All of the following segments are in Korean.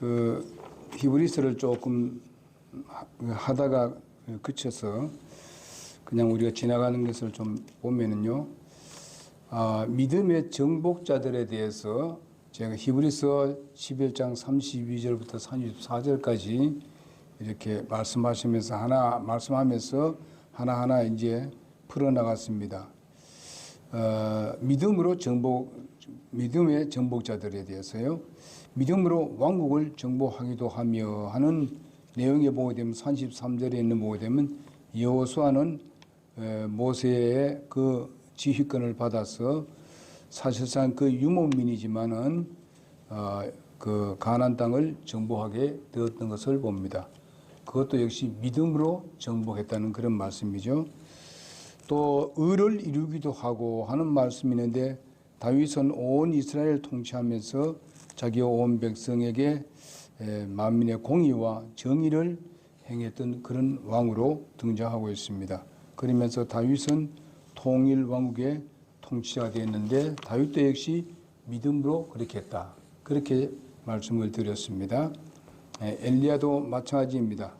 그 히브리서를 조금 하- 하다가 그쳐서 그냥 우리가 지나가는 것을 좀 보면은요, 아, 믿음의 정복자들에 대해서 제가 히브리서 11장 32절부터 34절까지 이렇게 말씀하시면서 하나 말씀하면서 하나하나 이제 풀어 나갔습니다. 어, 믿음으로 정복, 믿음의 정복자들에 대해서요. 믿음으로 왕국을 정복하기도 하며 하는 내용에 보게 되면 33절에 있는 보게 되면 여호수아는 에, 모세의 그 지휘권을 받아서 사실상 그 유목민이지만은 어, 그 가나안 땅을 정복하게 되었던 것을 봅니다. 그것도 역시 믿음으로 정복했다는 그런 말씀이죠. 또 의를 이루기도 하고 하는 말씀이 있는데 다윗은 온 이스라엘 통치하면서 자기 온 백성에게 에, 만민의 공의와 정의를 행했던 그런 왕으로 등장하고 있습니다. 그러면서 다윗은 통일 왕국의 통치자가 되었는데 다윗도 역시 믿음으로 그렇게 했다. 그렇게 말씀을 드렸습니다. 에, 엘리야도 마찬가지입니다.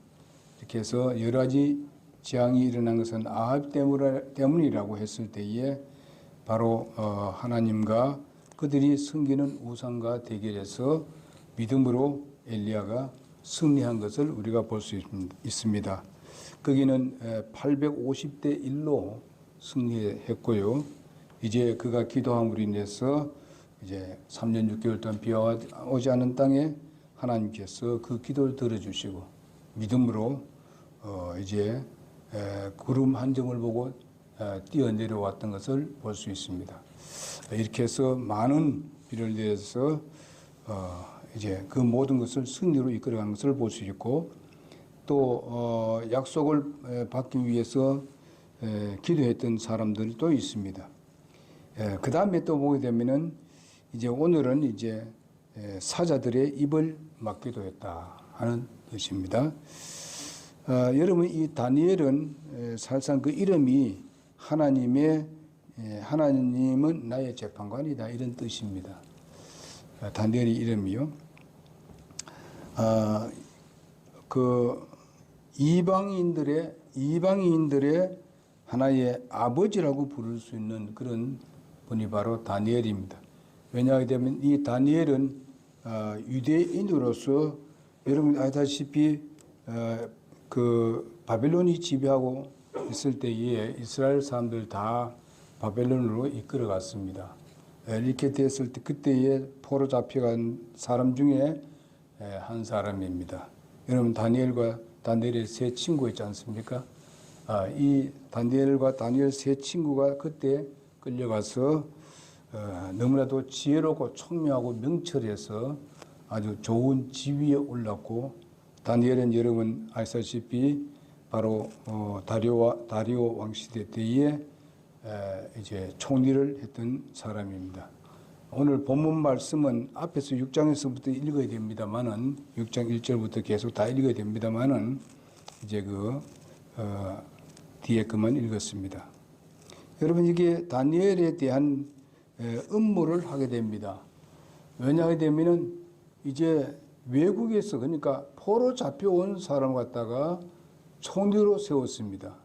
이렇게 해서 여러 가지 재앙이 일어난 것은 아합 때문- 때문이라고 했을 때에 바로 어, 하나님과 그들이 섬기는 우상과 대결해서 믿음으로 엘리야가 승리한 것을 우리가 볼 수 있습니다. 거기는 850대 1로 승리했고요. 이제 그가 기도함으로 인해서 이제 3년 6개월 동안 비가 오지 않은 땅에 하나님께서 그 기도를 들어주시고 믿음으로 어 이제 에, 구름 한 점을 보고 에, 뛰어 내려왔던 것을 볼 수 있습니다. 이렇게 해서 많은 비를 내서 어 이제 그 모든 것을 승리로 이끌어가는 것을 볼 수 있고 또 어, 약속을 에, 받기 위해서 에, 기도했던 사람들도 있습니다. 그 다음에 또 보게 되면은 이제 오늘은 이제 에, 사자들의 입을 막기도 했다 하는 뜻입니다. 어, 여러분 이 다니엘은 에, 사실상 그 이름이 하나님의 에, 하나님은 나의 재판관이다 이런 뜻입니다. 어, 다니엘의 이름이요. 아, 그 이방인들의 이방인들의 하나의 아버지라고 부를 수 있는 그런 분이 바로 다니엘입니다. 왜냐하면 이 다니엘은 어, 유대인으로서 여러분 아시다시피 어, 그 바벨론이 지배하고 있을 때에 이스라엘 사람들 다 바벨론으로 이끌어갔습니다. 에, 이렇게 됐을 때 그때에 포로 잡혀간 사람 중에 에, 한 사람입니다. 여러분 다니엘과 다니엘의 세 친구 있지 않습니까? 아, 이 다니엘과 다니엘 세 친구가 그때 끌려가서 어, 너무나도 지혜롭고 총명하고 명철해서 아주 좋은 지위에 올랐고 다니엘은 여러분 아시다시피 바로 어, 다리오 왕 시대 때에 에, 이제 총리를 했던 사람입니다. 오늘 본문 말씀은 앞에서 6장에서부터 읽어야 됩니다만은 6장 1절부터 계속 다 읽어야 됩니다만은 이제 그 어, 뒤에 그만 읽었습니다. 여러분 이게 다니엘에 대한 에, 음모를 하게 됩니다. 왜냐하게 되면은 이제 외국에서 그러니까 포로 잡혀온 사람 갖다가 총리로 세웠습니다.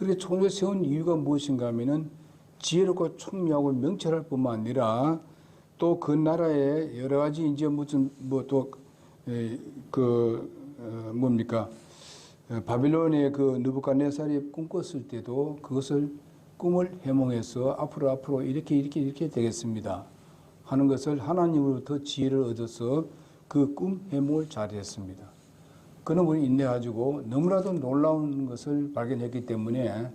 그렇게 총리로 세운 이유가 무엇인가 하면은 지혜롭고 총명하고 명철할 뿐만 아니라 또 그 나라에 여러 가지 이제 무슨 뭐 뭐또그 어, 뭡니까 어, 바빌론의 그 느부갓네살이 꿈꿨을 때도 그것을 꿈을 해몽해서 앞으로 앞으로 이렇게 이렇게 이렇게 되겠습니다 하는 것을 하나님으로부터 지혜를 얻어서 그 꿈 해몽을 잘했습니다. 분이 인내가지고 너무나도 놀라운 것을 발견했기 때문에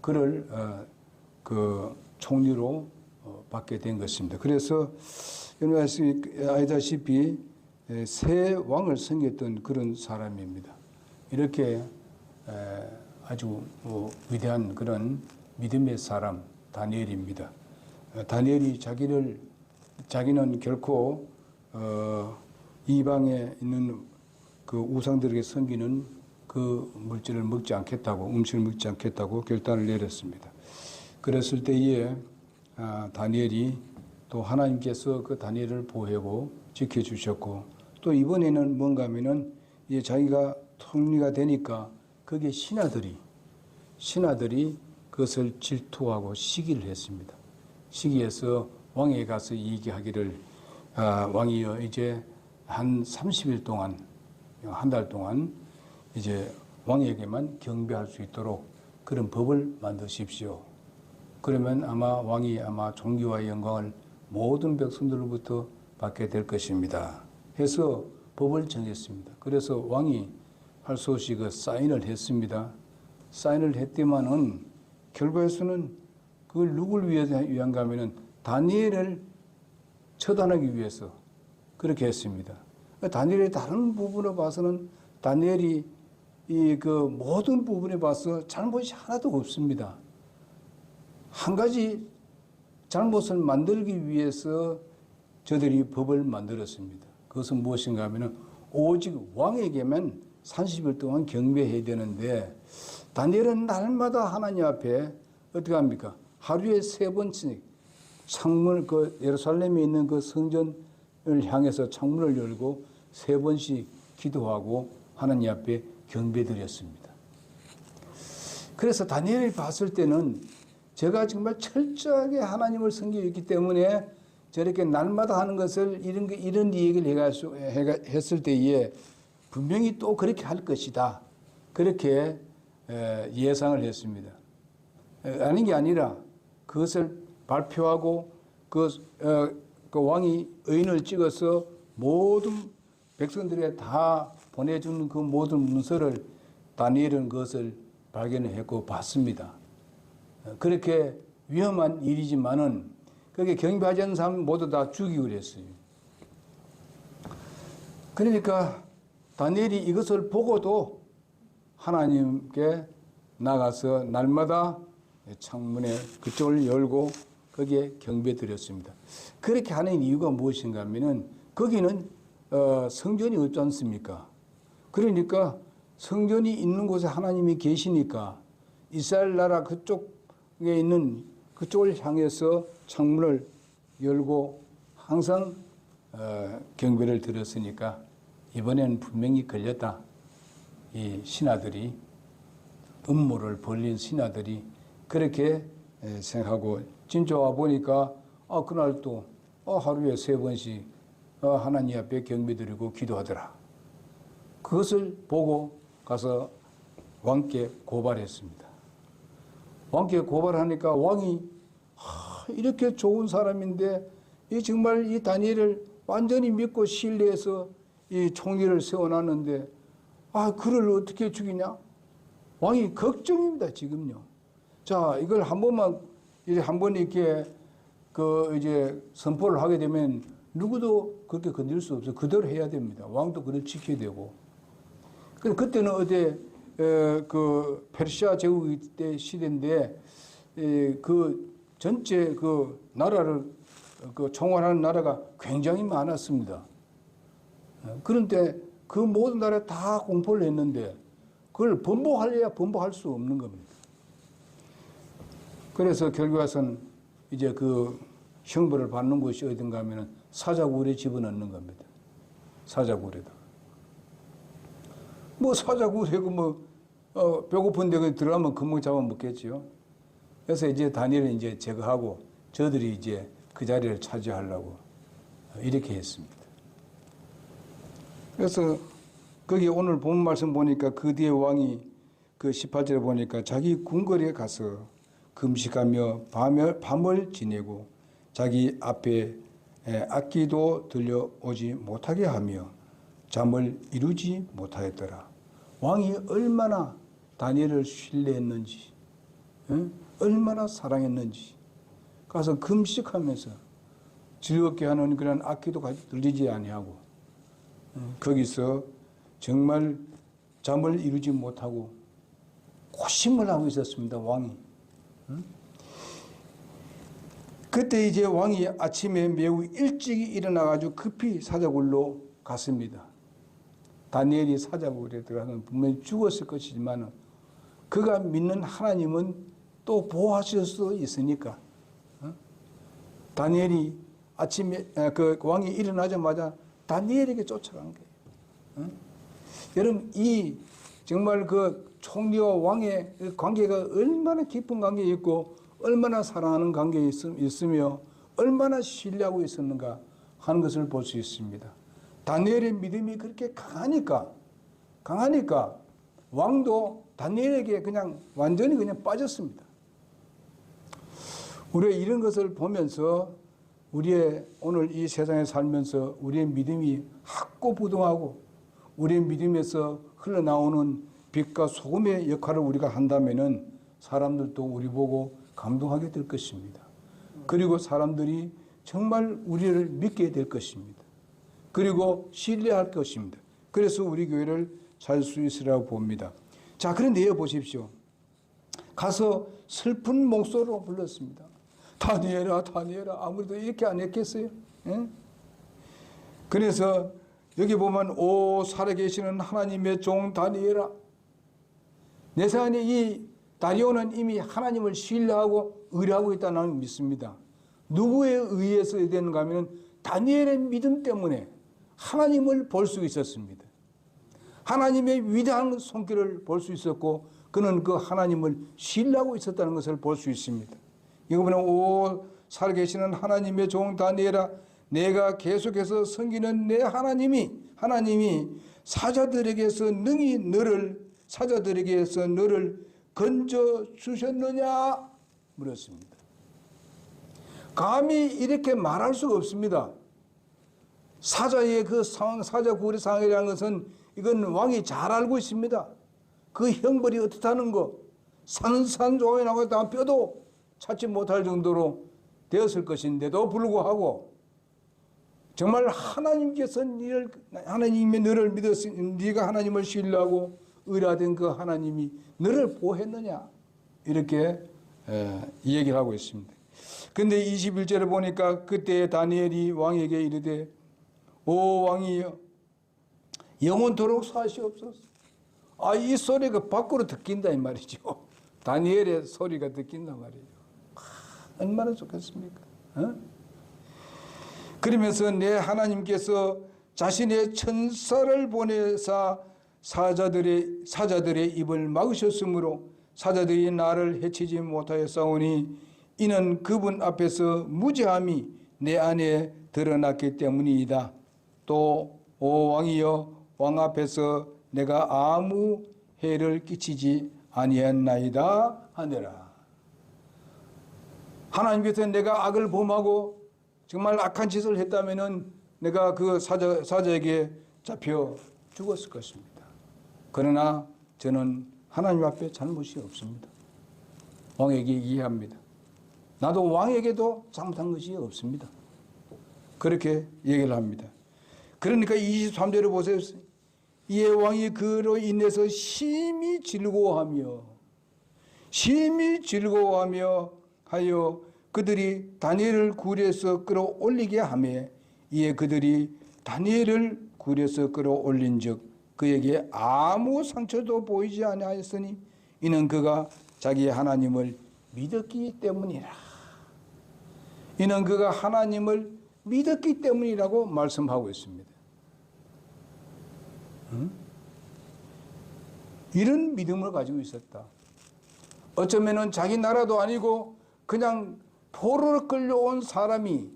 그를 어, 그 총리로 어, 받게 된 것입니다. 그래서 아시다시피 에, 새 왕을 섬겼던 그런 사람입니다. 이렇게 에, 아주 뭐 위대한 그런 믿음의 사람 다니엘입니다. 어, 다니엘이 자기를 자기는 결코 어, 이방에 있는 그 우상들에게 섬기는 그 물질을 먹지 않겠다고 음식을 먹지 않겠다고 결단을 내렸습니다. 그랬을 때에 아, 다니엘이 또 하나님께서 그 다니엘을 보호하고 지켜주셨고 또 이번에는 뭔가 하면은 이제 자기가 통리가 되니까 거기에 신하들이 신하들이 그것을 질투하고 시기를 했습니다. 시기해서 왕에게 가서 얘기하기를 아, 왕이여 이제 한 30일 동안 한 달 동안 이제 왕에게만 경배할 수 있도록 그런 법을 만드십시오. 그러면 아마 왕이 아마 종교와 영광을 모든 백성들로부터 받게 될 것입니다. 해서 법을 정했습니다. 그래서 왕이 할수 없이 그 사인을 했습니다. 사인을 했더만은 결과에서는 그걸 누굴 위한가 하면은 다니엘을 처단하기 위해서 그렇게 했습니다. 다니엘의 다른 부분을 봐서는 다니엘이 이 그 모든 부분에 봐서 잘못이 하나도 없습니다. 한 가지 잘못을 만들기 위해서 저들이 법을 만들었습니다. 그것은 무엇인가 하면은 오직 왕에게만 30일 동안 경배해야 되는데 다니엘은 날마다 하나님 앞에 어떻게 합니까? 하루에 세 번씩 창문 그 예루살렘에 있는 그 성전을 향해서 창문을 열고 세 번씩 기도하고 하나님 앞에 경배드렸습니다. 그래서 다니엘이 봤을 때는 제가 정말 철저하게 하나님을 섬기기 때문에 저렇게 날마다 하는 것을 이런 거- 이런 얘기를 해가 해가- 했을 때에 분명히 또 그렇게 할 것이다. 그렇게 에, 예상을 했습니다. 에, 아닌 게 아니라 그것을 발표하고 그, 어, 그 왕이 의인을 찍어서 모든 백성들에 다 보내주는 그 모든 문서를 다니엘은 그것을 발견했고 봤습니다. 어, 그렇게 위험한 일이지만은 그게 경배하지 않는 사람 모두 다 죽이고 그랬어요. 그러니까 다니엘이 이것을 보고도 하나님께 나가서 날마다 창문에 그쪽을 열고 거기에 경배 드렸습니다. 그렇게 하는 이유가 무엇인가 하면은 거기는 어, 성전이 없지 않습니까? 그러니까 성전이 있는 곳에 하나님이 계시니까 이스라엘 나라 그쪽에 있는 그쪽을 향해서 창문을 열고 항상 어, 경배를 드렸으니까 이번에는 분명히 걸렸다. 이 신하들이 음모를 벌린 신하들이 그렇게 에, 생각하고 진짜 와 보니까 아 그날 또 어, 하루에 세 번씩 어, 하나님 앞에 경배드리고 기도하더라. 그것을 보고 가서 왕께 고발했습니다. 왕께 고발하니까 왕이 하, 이렇게 좋은 사람인데 이 정말 이 다니엘을 완전히 믿고 신뢰해서 이 총리를 세워놨는데 아 그를 어떻게 죽이냐? 왕이 걱정입니다 지금요. 자 이걸 한 번만 이제 한 번 이렇게 그 이제 선포를 하게 되면 누구도 그렇게 건들 수 없어요. 그대로 해야 됩니다. 왕도 그걸 지켜야 되고. 그 그때는 에, 그 페르시아 제국 때 시대인데 에, 그 전체 그 나라를 그 총괄하는 나라가 굉장히 많았습니다. 어, 그런데 그 모든 나라에 다 공포를 했는데 그걸 번복하려야 번복할 수 없는 겁니다. 그래서 결과선 이제 그 형벌을 받는 곳이 어딘가 하면 사자굴에 집어넣는 겁니다. 사자굴에다. 뭐 사자굴이고 뭐 어, 배고픈 데 들어가면 금방 잡아먹겠지요. 그래서 이제 다니엘을 이제 제거하고 저들이 이제 그 자리를 차지하려고 이렇게 했습니다. 그래서 거기 오늘 본 말씀 보니까 그 뒤에 왕이 그 18절에 보니까 자기 궁궐에 가서 금식하며 밤을, 밤을 지내고 자기 앞에 에, 악기도 들려오지 못하게 하며 잠을 이루지 못하였더라. 왕이 얼마나 다니엘을 신뢰했는지, 응? 얼마나 사랑했는지 가서 금식하면서 즐겁게 하는 그런 악기도 들리지 아니하고 응? 거기서 정말 잠을 이루지 못하고 고심을 하고 있었습니다. 왕이. 응? 그때 이제 왕이 아침에 매우 일찍 일어나가지고 급히 사자굴로 갔습니다. 다니엘이 사자굴에 들어가면 분명히 죽었을 것이지만 그가 믿는 하나님은 또 보호하실 수 있으니까 어? 다니엘이 아침에 아, 그 왕이 일어나자마자 다니엘에게 쫓아간 거예요. 응? 여러분 이 정말 그 총리와 왕의 그 관계가 얼마나 깊은 관계였고 얼마나 사랑하는 관계였으며 얼마나 신뢰하고 있었는가 하는 것을 볼 수 있습니다. 다니엘의 믿음이 그렇게 강하니까 강하니까 왕도 다니엘에게 그냥 완전히 그냥 빠졌습니다. 우리가 이런 것을 보면서 우리의 오늘 이 세상에 살면서 우리의 믿음이 학고부동하고 우리의 믿음에서 흘러나오는 빛과 소금의 역할을 우리가 한다면은 사람들도 우리 보고 감동하게 될 것입니다. 그리고 사람들이 정말 우리를 믿게 될 것입니다. 그리고 신뢰할 것입니다. 그래서 우리 교회를 살수 있으라고 봅니다. 자, 그런데 여 보십시오. 가서 슬픈 목소리로 불렀습니다. 다니엘아, 다니엘아, 아무래도 이렇게 안 했겠어요? 예? 그래서 여기 보면 오 살아계시는 하나님의 종 다니엘아, 내 생각에 이 다리오는 이미 하나님을 신뢰하고 의뢰하고 있다는 믿습니다. 누구에 의해서 되는가 하면 다니엘의 믿음 때문에 하나님을 볼 수 있었습니다. 하나님의 위대한 손길을 볼 수 있었고 그는 그 하나님을 신뢰하고 있었다는 것을 볼 수 있습니다. 이거 보면 오 살계시는 하나님의 종 다니엘아 내가 계속해서 섬기는 내 하나님이 하나님이 사자들에게서 능히 너를 사자들에게서 너를 건져 주셨느냐 물었습니다. 감히 이렇게 말할 수가 없습니다. 사자의 그 상황, 사자 구리 상황이라는 것은 이건 왕이 잘 알고 있습니다. 그 형벌이 어떻다는 거, 산산조각이 나고 뼈도 찾지 못할 정도로 되었을 것인데도 불구하고 정말 하나님께서 너를 하나님의 너를 믿었으 네가 하나님을 신뢰하고 의뢰하던 그 하나님이 너를 보호했느냐 이렇게 에, 얘기를 하고 있습니다. 근데 21절에 보니까 그때 다니엘이 왕에게 이르되 오 왕이여 영원토록 사시옵소서. 아 이 소리가 밖으로 듣긴다 이 말이죠. 다니엘의 소리가 듣긴단 말이죠. 아, 얼마나 좋겠습니까? 어? 그러면서 내 하나님께서 자신의 천사를 보내사 사자들의 사자들의 입을 막으셨으므로 사자들이 나를 해치지 못하였사오니 이는 그분 앞에서 무죄함이 내 안에 드러났기 때문이다. 또 오 왕이여 왕 앞에서 내가 아무 해를 끼치지 아니했나이다 하니라. 하나님께서 내가 악을 범하고 정말 악한 짓을 했다면은 내가 그 사자, 사자에게 잡혀 죽었을 것입니다. 그러나 저는 하나님 앞에 잘못이 없습니다. 왕에게 이해합니다. 나도 왕에게도 잘못한 것이 없습니다. 그렇게 얘기를 합니다. 그러니까 23절을 보세요. 이에 왕이 그로 인해서 심히 즐거워하며 심히 즐거워하며 하여 그들이 다니엘을 굴에서 끌어올리게 하며 이에 그들이 다니엘을 굴에서 끌어올린즉 그에게 아무 상처도 보이지 아니하였으니 이는 그가 자기 하나님을 믿었기 때문이라. 이는 그가 하나님을 믿었기 때문이라고 말씀하고 있습니다. 응? 이런 믿음을 가지고 있었다. 어쩌면은 자기 나라도 아니고 그냥 포로로 끌려온 사람이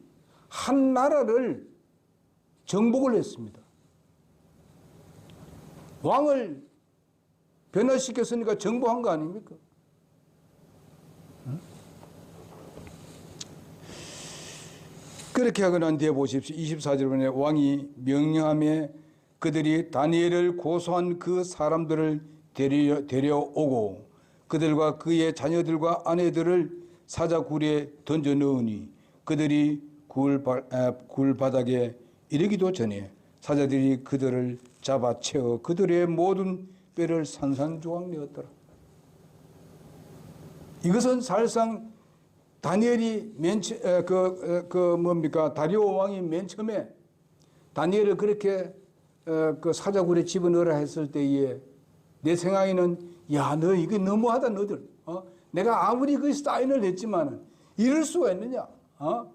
한 나라를 정복을 했습니다. 왕을 변화시켰으니까 정복한 거 아닙니까? 그렇게 하고 난 뒤에 보십시오. 24절 보면 왕이 명령함에 그들이 다니엘을 고소한 그 사람들을 데려, 데려오고 그들과 그의 자녀들과 아내들을 사자굴에 던져 넣으니 그들이 굴, 굴 바닥에 이르기도 전에 사자들이 그들을 잡아 채워 그들의 모든 뼈를 산산조각 내었더라. 이것은 사실상 다니엘이 맨, 그, 그 뭡니까, 다리오 왕이 맨 처음에 다니엘을 그렇게 그 사자굴에 집어넣으라 했을 때에 내 생각에는 야, 너 이거 너무하다, 너들. 어? 내가 아무리 그 사인을 했지만은 이럴 수가 있느냐? 어?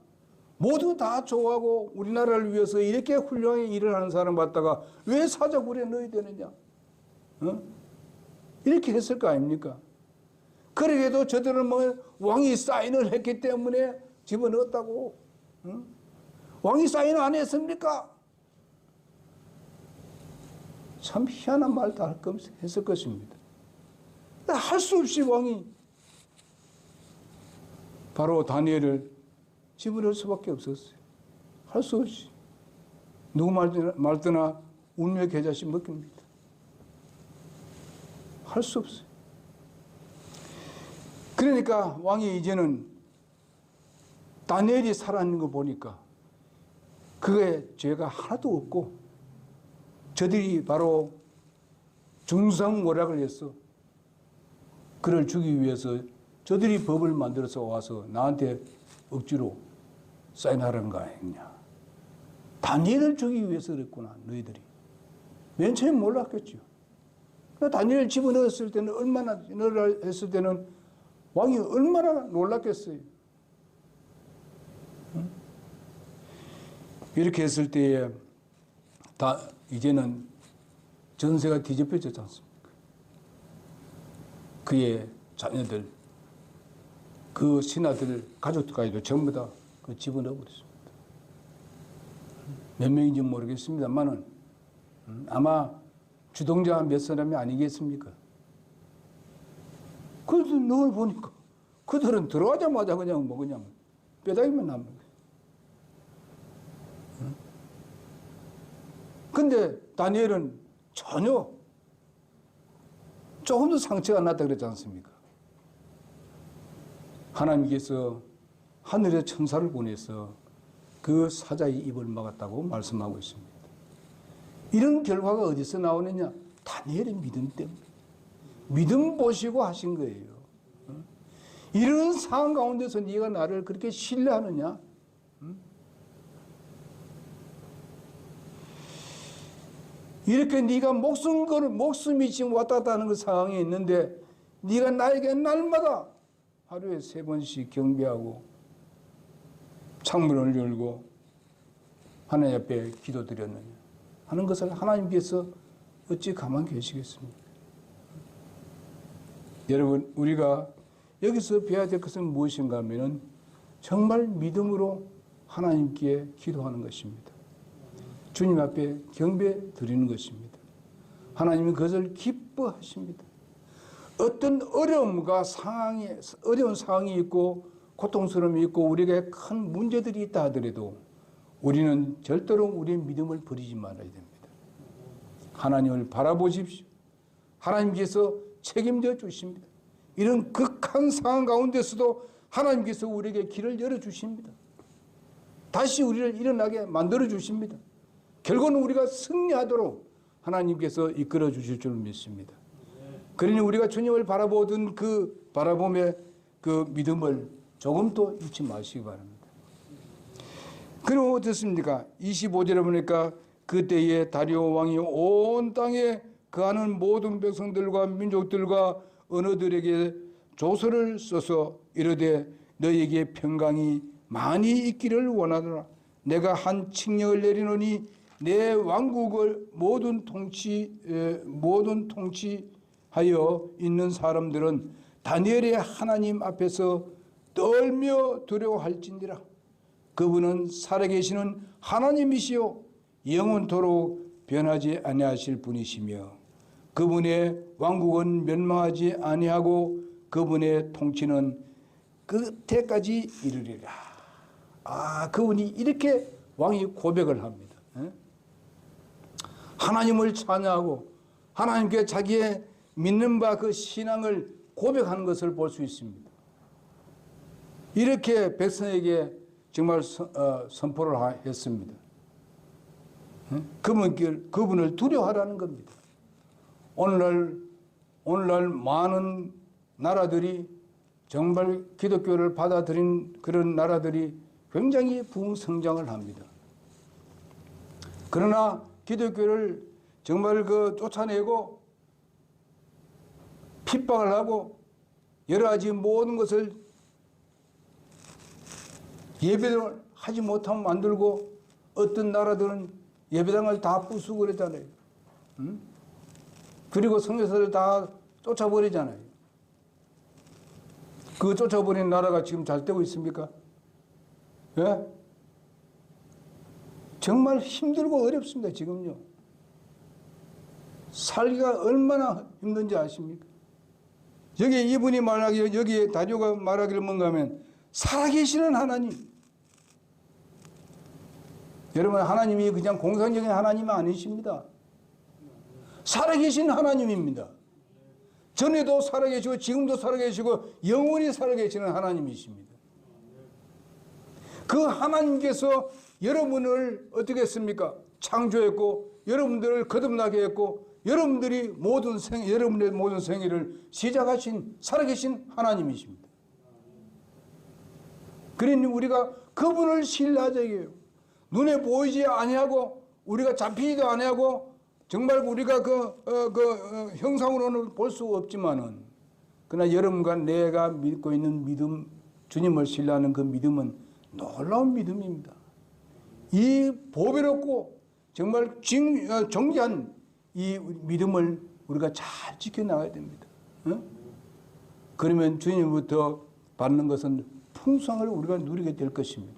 모두 다 좋아하고 우리나라를 위해서 이렇게 훌륭하게 일을 하는 사람 갖다가 왜 사자굴에 넣어야 되느냐? 어? 이렇게 했을 거 아닙니까? 그러게도 저들은 뭐 왕이 사인을 했기 때문에 집어넣었다고. 어? 왕이 사인 안 했습니까? 참 희한한 말다 했을 것입니다. 할 수 없이 왕이 바로 다니엘을 집어넣을 수밖에 없었어요. 할 수 없이. 누구 말드나, 말드나 운명의 계좌시 먹힙니다. 할 수 없어요. 그러니까 왕이 이제는 다니엘이 살아있는 거 보니까 그게 죄가 하나도 없고 저들이 바로 중상모략을 했어. 그를 주기 위해서 저들이 법을 만들어서 와서 나한테 억지로 사인하라는 거 아니냐. 다니엘을 주기 위해서 그랬구나, 너희들이. 맨 처음에 몰랐겠죠. 그러니까 다니엘을 집어넣었을 때는 얼마나, 넣으라 했을 때는 왕이 얼마나 놀랐겠어요. 응? 이렇게 했을 때에 다 이제는 전세가 뒤집혀졌지 않습니까? 그의 자녀들, 그 신하들, 가족들까지도 전부 다 그 집어넣어 버렸습니다. 몇 명인지 모르겠습니다만은 음, 아마 주동자 몇 사람이 아니겠습니까? 그래서 널 보니까 그들은 들어가자마자 그냥 뭐 그냥 뼈다귀만 남는. 응? 근데 다니엘은 전혀 조금도 상처가 안 났다 그랬지 않습니까? 하나님께서 하늘의 천사를 보내서 그 사자의 입을 막았다고 말씀하고 있습니다. 이런 결과가 어디서 나오느냐? 다니엘의 믿음 때문에. 믿음 보시고 하신 거예요. 어? 이런 상황 가운데서 네가 나를 그렇게 신뢰하느냐? 이렇게 네가 목숨 걸 목숨이 지금 왔다 갔다 하는 그 상황에 있는데 네가 나에게 날마다 하루에 세 번씩 경배하고 창문을 열고 하나님 앞에 기도드렸느냐 하는 것을 하나님께서 어찌 가만 계시겠습니까? 여러분 우리가 여기서 배워야 될 것은 무엇인가 하면은 정말 믿음으로 하나님께 기도하는 것입니다. 주님 앞에 경배 드리는 것입니다. 하나님은 그것을 기뻐하십니다. 어떤 어려움과 상황이 어려운 상황이 있고 고통스러움이 있고 우리에게 큰 문제들이 있다 하더라도 우리는 절대로 우리의 믿음을 버리지 말아야 됩니다. 하나님을 바라보십시오. 하나님께서 책임져 주십니다. 이런 극한 상황 가운데서도 하나님께서 우리에게 길을 열어 주십니다. 다시 우리를 일어나게 만들어 주십니다. 결국은 우리가 승리하도록 하나님께서 이끌어 주실 줄 믿습니다. 그러니 우리가 주님을 바라보던 그 바라봄의 그 믿음을 조금도 잊지 마시기 바랍니다. 그리고 어떻습니까? 25절에 보니까 그때에 다리오 왕이 온 땅에 거하는 모든 백성들과 민족들과 언어들에게 조서를 써서 이르되 너에게 평강이 많이 있기를 원하노라. 내가 한 칙령을 내리노니 내 왕국을 모든 통치 에, 모든 통치하여 있는 사람들은 다니엘의 하나님 앞에서 떨며 두려워할진지라. 그분은 살아계시는 하나님이시요 영원토록 변하지 아니하실 분이시며 그분의 왕국은 멸망하지 아니하고 그분의 통치는 끝에까지 이르리라. 아, 그분이 이렇게 왕이 고백을 합니다. 예? 하나님을 찬양하고 하나님께 자기의 믿는 바 그 신앙을 고백하는 것을 볼 수 있습니다. 이렇게 백성에게 정말 선, 어, 선포를 했습니다. 예? 그분, 그분을 두려워하라는 겁니다. 오늘날, 오늘날 많은 나라들이 정말 기독교를 받아들인 그런 나라들이 굉장히 부흥성장을 합니다. 그러나 기독교를 정말 그 쫓아내고 핍박을 하고 여러 가지 모든 것을 예배를 하지 못하면 만들고 어떤 나라들은 예배당을 다 부수고 그랬잖아요. 응? 그리고 성교사를 다 쫓아버리잖아요. 그 쫓아버린 나라가 지금 잘 되고 있습니까? 예? 정말 힘들고 어렵습니다, 지금요. 살기가 얼마나 힘든지 아십니까? 여기 이분이 말하기를, 여기 다리오가 말하기를 뭔가 하면, 살아계시는 하나님. 여러분, 하나님이 그냥 공상적인 하나님은 아니십니다. 살아계신 하나님입니다. 전에도 살아계시고, 지금도 살아계시고, 영원히 살아계시는 하나님이십니다. 그 하나님께서 여러분을 어떻게 했습니까? 창조했고, 여러분들을 거듭나게 했고, 여러분들이 모든 생, 여러분의 모든 생애를 시작하신, 살아계신 하나님이십니다. 그러니 우리가 그분을 신뢰하자 이게요. 눈에 보이지 아니하고 우리가 잡히지도 아니하고 정말 우리가 그, 어, 그 어, 형상으로는 볼 수 없지만은 그러나 여러분과 내가 믿고 있는 믿음 주님을 신뢰하는 그 믿음은 놀라운 믿음입니다. 이 보배롭고 정말 진, 어, 정기한 이 믿음을 우리가 잘 지켜나가야 됩니다. 어? 그러면 주님부터 받는 것은 풍성을 우리가 누리게 될 것입니다.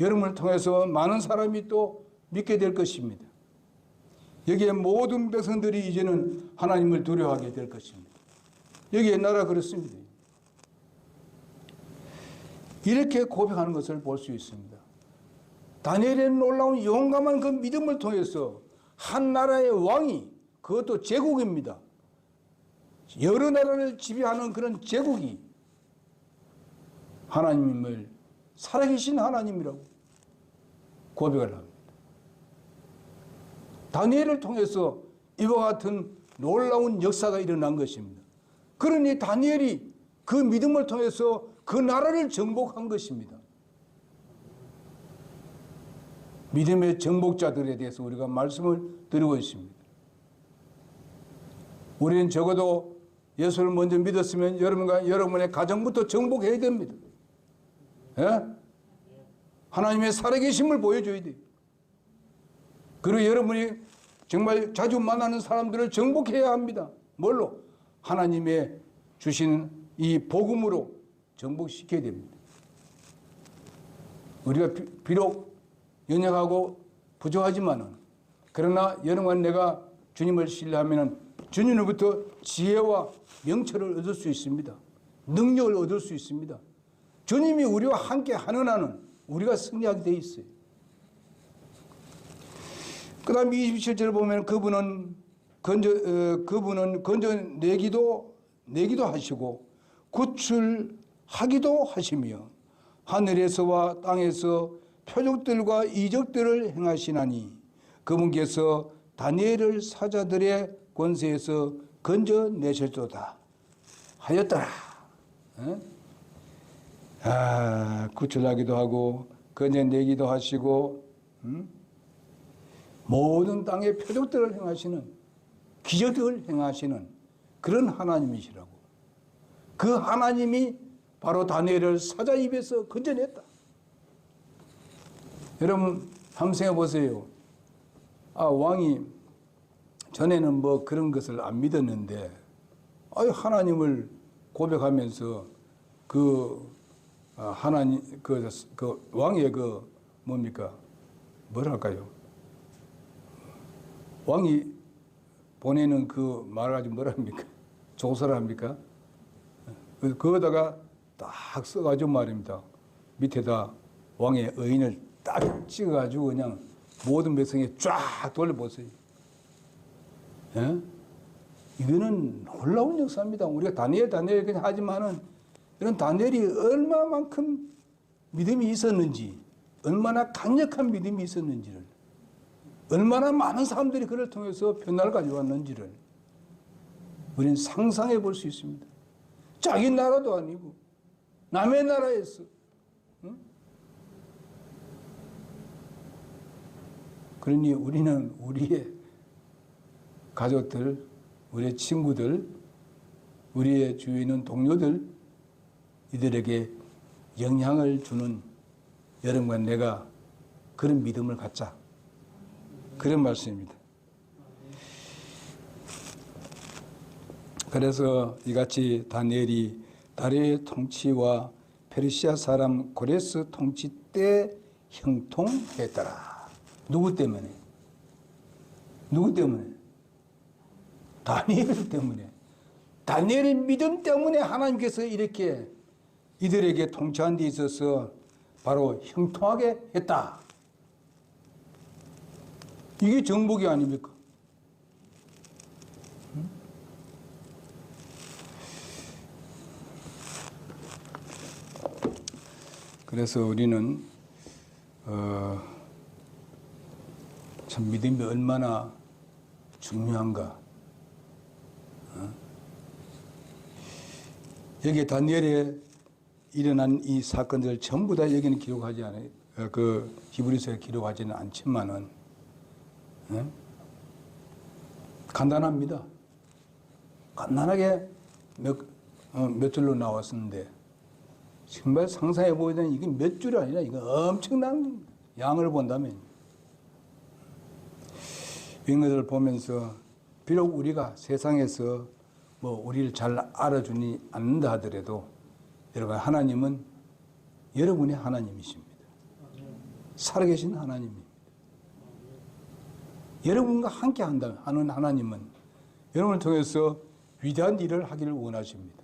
여러분을 통해서 많은 사람이 또 믿게 될 것입니다. 여기에 모든 백성들이 이제는 하나님을 두려워하게 될 것입니다. 여기 옛나라 그렇습니다. 이렇게 고백하는 것을 볼 수 있습니다. 다니엘의 놀라운 용감한 그 믿음을 통해서 한 나라의 왕이 그것도 제국입니다. 여러 나라를 지배하는 그런 제국이 하나님을 살아계신 하나님이라고 고백을 합니다. 다니엘을 통해서 이와 같은 놀라운 역사가 일어난 것입니다. 그러니 다니엘이 그 믿음을 통해서 그 나라를 정복한 것입니다. 믿음의 정복자들에 대해서 우리가 말씀을 드리고 있습니다. 우리는 적어도 예수를 먼저 믿었으면 여러분과 여러분의 가정부터 정복해야 됩니다. 예? 하나님의 살아계심을 보여줘야 돼요. 그리고 여러분이 정말 자주 만나는 사람들을 정복해야 합니다. 뭘로? 하나님의 주신 이 복음으로 정복시켜야 됩니다. 우리가 비- 비록 연약하고 부족하지만은 그러나 여러분 내가 주님을 신뢰하면은 주님으로부터 지혜와 명철을 얻을 수 있습니다. 능력을 얻을 수 있습니다. 주님이 우리와 함께 하는 한은 우리가 승리하게 돼 있어요. 그 다음 27절 보면 그분은 건져, 어, 그분은 건져내기도, 내기도 하시고 구출하기도 하시며 하늘에서와 땅에서 표적들과 이적들을 행하시나니 그분께서 다니엘을 사자들의 권세에서 건져내셨도다 하였더라. 어? 아, 구출하기도 하고 건져내기도 하시고 음? 모든 땅의 표적들을 행하시는 기적들을 행하시는 그런 하나님이시라고. 그 하나님이 바로 다니엘을 사자 입에서 건져냈다. 여러분 한번 생각해 보세요. 아 왕이 전에는 뭐 그런 것을 안 믿었는데 아유 하나님을 고백하면서 그 아, 하나님 그, 그 왕의 그 뭡니까? 뭐랄까요? 왕이 보내는 그 말하지 뭐랍니까? 조사를 합니까? 그- 그거다가 딱 써가지고 말입니다. 밑에다 왕의 의인을 딱 찍어가지고 그냥 모든 백성에 쫙 돌려보세요. 예? 이거는 놀라운 역사입니다. 우리가 다니엘 다니엘 그냥 하지만은 이런 다니엘이 얼마만큼 믿음이 있었는지, 얼마나 강력한 믿음이 있었는지를, 얼마나 많은 사람들이 그를 통해서 변화를 가져왔는지를 우리는 상상해 볼 수 있습니다. 자기 나라도 아니고 남의 나라에서 응? 그러니 우리는 우리의 가족들, 우리의 친구들, 우리의 주위에 있는 동료들, 이들에게 영향을 주는 여러분과 내가 그런 믿음을 갖자. 그런 말씀입니다. 그래서 이같이 다니엘이 다리의 통치와 페르시아 사람 고레스 통치 때 형통했더라. 누구 때문에? 누구 때문에? 다니엘 때문에. 다니엘의 믿음 때문에 하나님께서 이렇게 이들에게 통치한 데 있어서 바로 형통하게 했다. 이게 정복이 아닙니까? 그래서 우리는 어, 참 믿음이 얼마나 중요한가. 어? 여기 다니엘에 일어난 이 사건들 전부 다 여기는 기록하지 않아요. 어, 그 히브리서에 기록하지는 않지만은 어? 간단합니다. 간단하게 몇, 어, 몇 줄로 나왔었는데 정말 상상해 보이던 이게 몇 줄이 아니라 이거 엄청난 양을 본다면 이런 것을 보면서 비록 우리가 세상에서 뭐 우리를 잘 알아주니 않는다 하더라도 여러분 하나님은 여러분의 하나님이십니다. 살아계신 하나님입니다. 여러분과 함께 한다 하는 하나님은 여러분을 통해서 위대한 일을 하기를 원하십니다.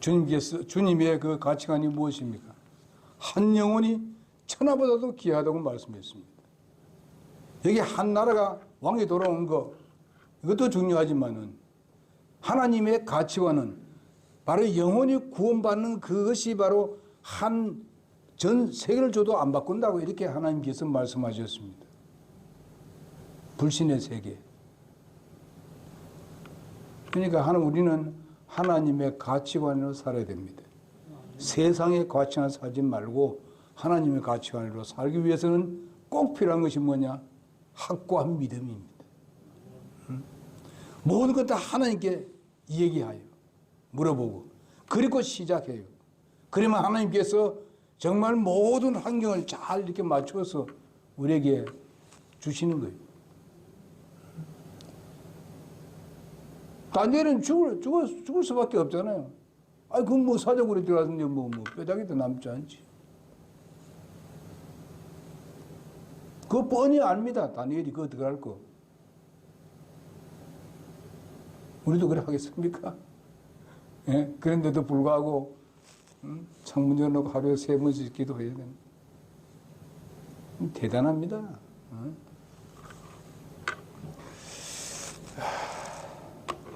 주님께서 주님의 그 가치관이 무엇입니까? 한 영혼이 천하보다도 귀하다고 말씀했습니다. 여기 한 나라가 왕이 돌아온 거 이것도 중요하지만은 하나님의 가치관은 바로 영혼이 구원받는 그것이 바로 한 전 세계를 줘도 안 바꾼다고 이렇게 하나님께서 말씀하셨습니다. 불신의 세계. 그러니까 하나 우리는 하나님의 가치관으로 살아야 됩니다. 세상의 가치관 살지 말고 하나님의 가치관으로 살기 위해서는 꼭 필요한 것이 뭐냐? 확고한 믿음입니다. 음? 모든 것 다 하나님께 얘기하여 물어보고 그리고 시작해요. 그러면 하나님께서 정말 모든 환경을 잘 이렇게 맞춰서 우리에게 주시는 거예요. 다니엘은 죽을, 죽을, 죽을 수밖에 없잖아요. 아니, 그건 뭐 사적으로 들어갔는데 뭐, 뭐, 뼈다귀도 남지 않지. 그거 뻔히 압니다. 다니엘이 그거 들어갈 거. 우리도 그래 하겠습니까? 예? 그런데도 불구하고, 음? 창문 열어놓고 하루에 세 번씩 기도해야 됩니다. 대단합니다. 어?